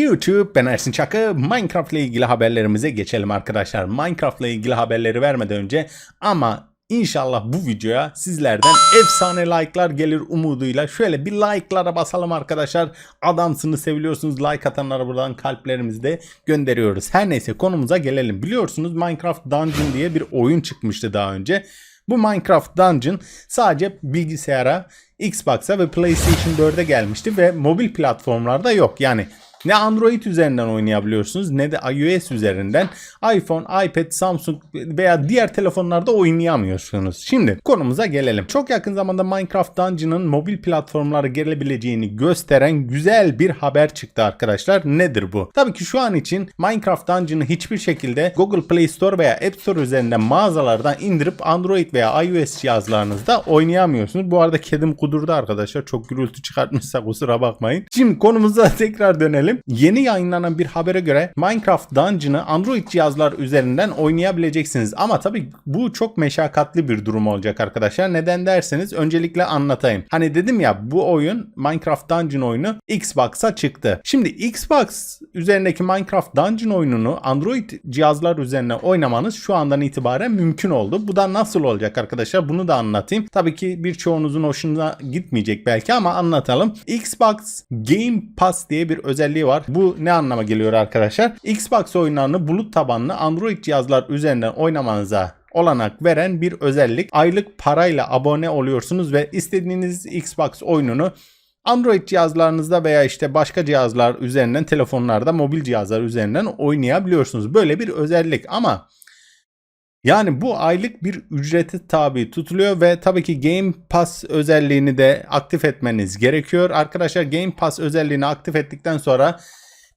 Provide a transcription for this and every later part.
YouTube ben Ersin Çakı. Minecraft ile ilgili haberlerimize geçelim arkadaşlar. Minecraft ile ilgili haberleri vermeden önce ama inşallah bu videoya sizlerden efsane like'lar gelir umuduyla şöyle bir like'lara basalım arkadaşlar. Adamsınız seviliyorsunuz. Like atanlara buradan kalplerimizi de gönderiyoruz. Her neyse konumuza gelelim. Biliyorsunuz Minecraft Dungeon diye bir oyun çıkmıştı daha önce. Bu Minecraft Dungeon sadece bilgisayara, Xbox'a ve PlayStation 4'e gelmişti ve mobil platformlarda yok. Yani ne Android üzerinden oynayabiliyorsunuz ne de iOS üzerinden iPhone, iPad, Samsung veya diğer telefonlarda oynayamıyorsunuz. Şimdi konumuza gelelim. Çok yakın zamanda Minecraft Dungeon'ın mobil platformlara gelebileceğini gösteren güzel bir haber çıktı arkadaşlar. Nedir bu? Tabii ki şu an için Minecraft Dungeon'ı hiçbir şekilde Google Play Store veya App Store üzerinden mağazalardan indirip Android veya iOS cihazlarınızda oynayamıyorsunuz. Bu arada kedim kudurdu arkadaşlar. Çok gürültü çıkartmışsa kusura bakmayın. Şimdi konumuza tekrar dönelim. Yeni yayınlanan bir habere göre Minecraft Dungeon'ı Android cihazlar üzerinden oynayabileceksiniz. Ama tabii bu çok meşakkatli bir durum olacak arkadaşlar. Neden derseniz öncelikle anlatayım. Hani dedim ya bu oyun Minecraft Dungeon oyunu Xbox'a çıktı. Şimdi Xbox üzerindeki Minecraft Dungeon oyununu Android cihazlar üzerine oynamanız şu andan itibaren mümkün oldu. Bu da nasıl olacak arkadaşlar? Bunu da anlatayım. Tabii ki birçoğunuzun hoşuna gitmeyecek belki ama anlatalım. Xbox Game Pass diye bir özelliği var. Bu ne anlama geliyor arkadaşlar? Xbox oyunlarını bulut tabanlı Android cihazlar üzerinden oynamanıza olanak veren bir özellik. Aylık parayla abone oluyorsunuz ve istediğiniz Xbox oyununu Android cihazlarınızda veya işte başka cihazlar üzerinden telefonlarda mobil cihazlar üzerinden oynayabiliyorsunuz. Böyle bir özellik ama yani bu aylık bir ücrete tabi tutuluyor ve tabii ki Game Pass özelliğini de aktif etmeniz gerekiyor. Arkadaşlar Game Pass özelliğini aktif ettikten sonra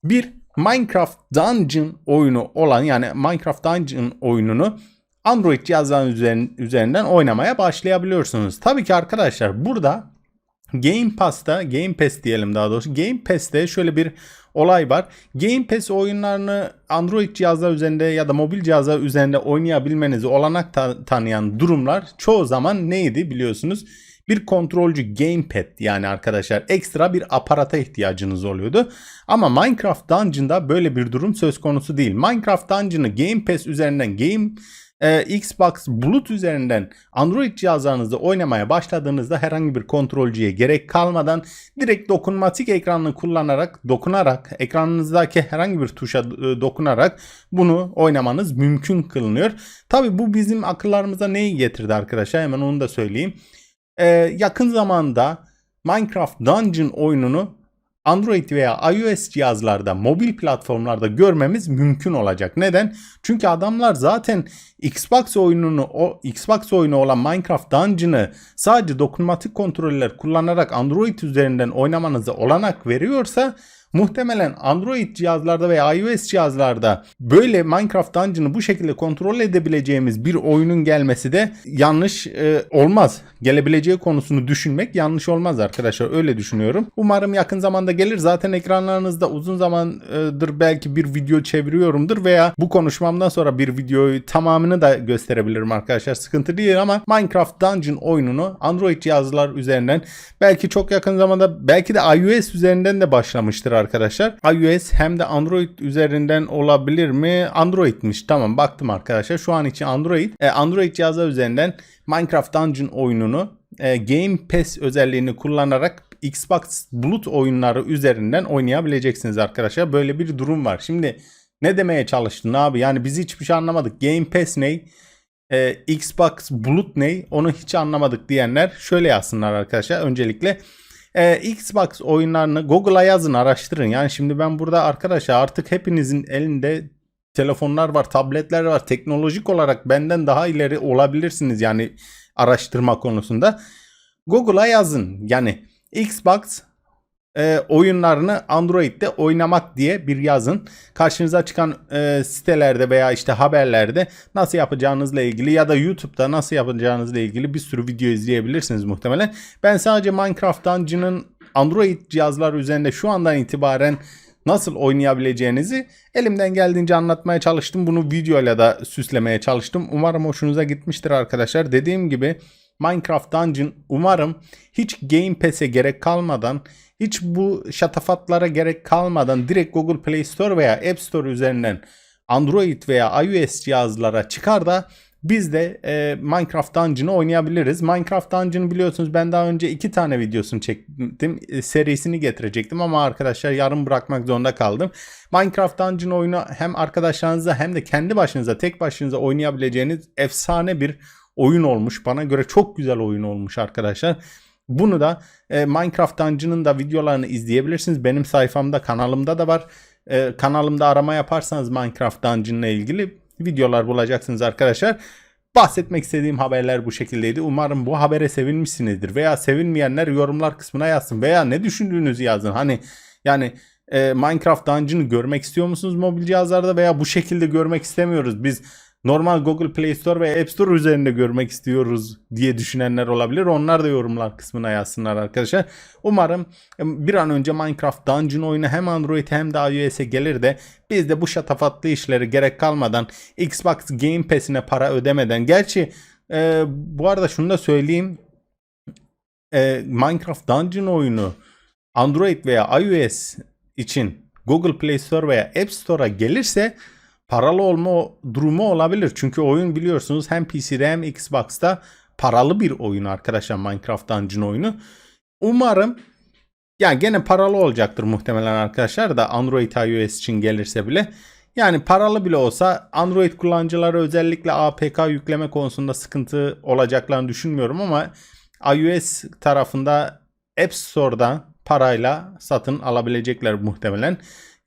bir Minecraft Dungeon oyunu olan yani Minecraft Dungeon oyununu Android cihazların üzerinden oynamaya başlayabiliyorsunuz. Tabii ki arkadaşlar burada Game Pass'ta, Game Pass diyelim daha doğrusu. Game Pass'te şöyle bir olay var. Game Pass oyunlarını Android cihazlar üzerinde ya da mobil cihazlar üzerinde oynayabilmenizi olanak ta- tanıyan durumlar çoğu zaman neydi biliyorsunuz? Bir kontrolcü gamepad yani arkadaşlar ekstra bir aparata ihtiyacınız oluyordu. Ama Minecraft Dungeon'da böyle bir durum söz konusu değil. Minecraft Dungeon'ı Game Pass üzerinden Game e, Xbox Bulut üzerinden Android cihazlarınızda oynamaya başladığınızda herhangi bir kontrolcüye gerek kalmadan direkt dokunmatik ekranını kullanarak dokunarak ekranınızdaki herhangi bir tuşa e, dokunarak bunu oynamanız mümkün kılınıyor. Tabi bu bizim akıllarımıza neyi getirdi arkadaşlar hemen onu da söyleyeyim. E, yakın zamanda Minecraft Dungeon oyununu Android veya iOS cihazlarda, mobil platformlarda görmemiz mümkün olacak. Neden? Çünkü adamlar zaten Xbox oyununu, o Xbox oyunu olan Minecraft Dungeon'ı sadece dokunmatik kontroller kullanarak Android üzerinden oynamanıza olanak veriyorsa muhtemelen Android cihazlarda veya iOS cihazlarda böyle Minecraft Dungeon'ı bu şekilde kontrol edebileceğimiz bir oyunun gelmesi de yanlış e, olmaz. Gelebileceği konusunu düşünmek yanlış olmaz arkadaşlar. Öyle düşünüyorum. Umarım yakın zamanda gelir. Zaten ekranlarınızda uzun zamandır belki bir video çeviriyorumdur veya bu konuşmamdan sonra bir videoyu tamamını da gösterebilirim arkadaşlar. Sıkıntı değil ama Minecraft Dungeon oyununu Android cihazlar üzerinden belki çok yakın zamanda belki de iOS üzerinden de başlamıştır arkadaşlar. iOS hem de Android üzerinden olabilir mi? Android'miş. Tamam baktım arkadaşlar. Şu an için Android. E, Android cihazlar üzerinden Minecraft Dungeon oyununu e, Game Pass özelliğini kullanarak Xbox Bulut oyunları üzerinden oynayabileceksiniz arkadaşlar. Böyle bir durum var. Şimdi ne demeye çalıştın abi? Yani biz hiçbir şey anlamadık. Game Pass ne? Ee, Xbox Bulut ne? Onu hiç anlamadık diyenler şöyle yazsınlar arkadaşlar. Öncelikle e, Xbox oyunlarını Google'a yazın araştırın. Yani şimdi ben burada arkadaşlar artık hepinizin elinde telefonlar var, tabletler var. Teknolojik olarak benden daha ileri olabilirsiniz yani araştırma konusunda. Google'a yazın. Yani Xbox e, oyunlarını Android'de oynamak diye bir yazın. Karşınıza çıkan e, sitelerde veya işte haberlerde nasıl yapacağınızla ilgili ya da YouTube'da nasıl yapacağınızla ilgili bir sürü video izleyebilirsiniz muhtemelen. Ben sadece Minecraft Dungeon'ın Android cihazlar üzerinde şu andan itibaren nasıl oynayabileceğinizi elimden geldiğince anlatmaya çalıştım. Bunu videoyla da süslemeye çalıştım. Umarım hoşunuza gitmiştir arkadaşlar. Dediğim gibi Minecraft Dungeon umarım hiç Game Pass'e gerek kalmadan hiç bu şatafatlara gerek kalmadan direkt Google Play Store veya App Store üzerinden Android veya iOS cihazlara çıkar da biz de e, Minecraft Dungeon'ı oynayabiliriz. Minecraft Dungeon'ı biliyorsunuz ben daha önce iki tane videosunu çektim. E, serisini getirecektim ama arkadaşlar yarım bırakmak zorunda kaldım. Minecraft Dungeon oyunu hem arkadaşlarınızla hem de kendi başınıza tek başınıza oynayabileceğiniz efsane bir oyun olmuş. Bana göre çok güzel oyun olmuş arkadaşlar. Bunu da e, Minecraft Dungeon'ın da videolarını izleyebilirsiniz. Benim sayfamda kanalımda da var. E, kanalımda arama yaparsanız Minecraft Dungeon ile ilgili videolar bulacaksınız arkadaşlar. Bahsetmek istediğim haberler bu şekildeydi. Umarım bu habere sevinmişsinizdir. Veya sevinmeyenler yorumlar kısmına yazsın. Veya ne düşündüğünüzü yazın. Hani yani e, Minecraft Dungeon'ı görmek istiyor musunuz mobil cihazlarda veya bu şekilde görmek istemiyoruz. Biz normal Google Play Store ve App Store üzerinde görmek istiyoruz diye düşünenler olabilir. Onlar da yorumlar kısmına yazsınlar arkadaşlar. Umarım bir an önce Minecraft Dungeon oyunu hem Android hem de iOS'e gelir de biz de bu şatafatlı işleri gerek kalmadan Xbox Game Pass'ine para ödemeden gerçi e, bu arada şunu da söyleyeyim e, Minecraft Dungeon oyunu Android veya iOS için Google Play Store veya App Store'a gelirse paralı olma durumu olabilir. Çünkü oyun biliyorsunuz hem PC'de hem Xbox'ta paralı bir oyun arkadaşlar Minecraft Dungeon oyunu. Umarım yani gene paralı olacaktır muhtemelen arkadaşlar da Android iOS için gelirse bile. Yani paralı bile olsa Android kullanıcıları özellikle APK yükleme konusunda sıkıntı olacaklarını düşünmüyorum ama iOS tarafında App Store'da parayla satın alabilecekler muhtemelen.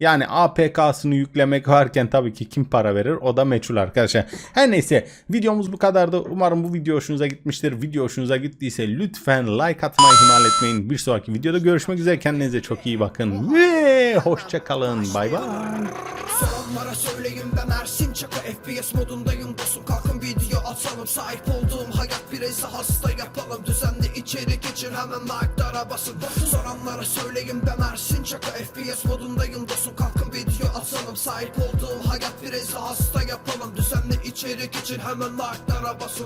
Yani APK'sını yüklemek varken tabii ki kim para verir o da meçhul arkadaşlar. Her neyse videomuz bu kadardı. Umarım bu video hoşunuza gitmiştir. Video hoşunuza gittiyse lütfen like atmayı ihmal etmeyin. Bir sonraki videoda görüşmek üzere. Kendinize çok iyi bakın. Ve hoşça kalın. Bay bay. Soranlara söyleyeyim ben Ersin Çaka FPS modundayım dostum Kalkın video atalım. Sahip olduğum hayat birisi hasta yapalım. Düzenli içerik için hemen like'lara basın. Soranlara söyleyeyim ben Ersin Çaka FPS modundayım dostum Kalkın video atalım. Sahip olduğum hayat birisi hasta yapalım. Düzenli içerik için hemen like'lara basın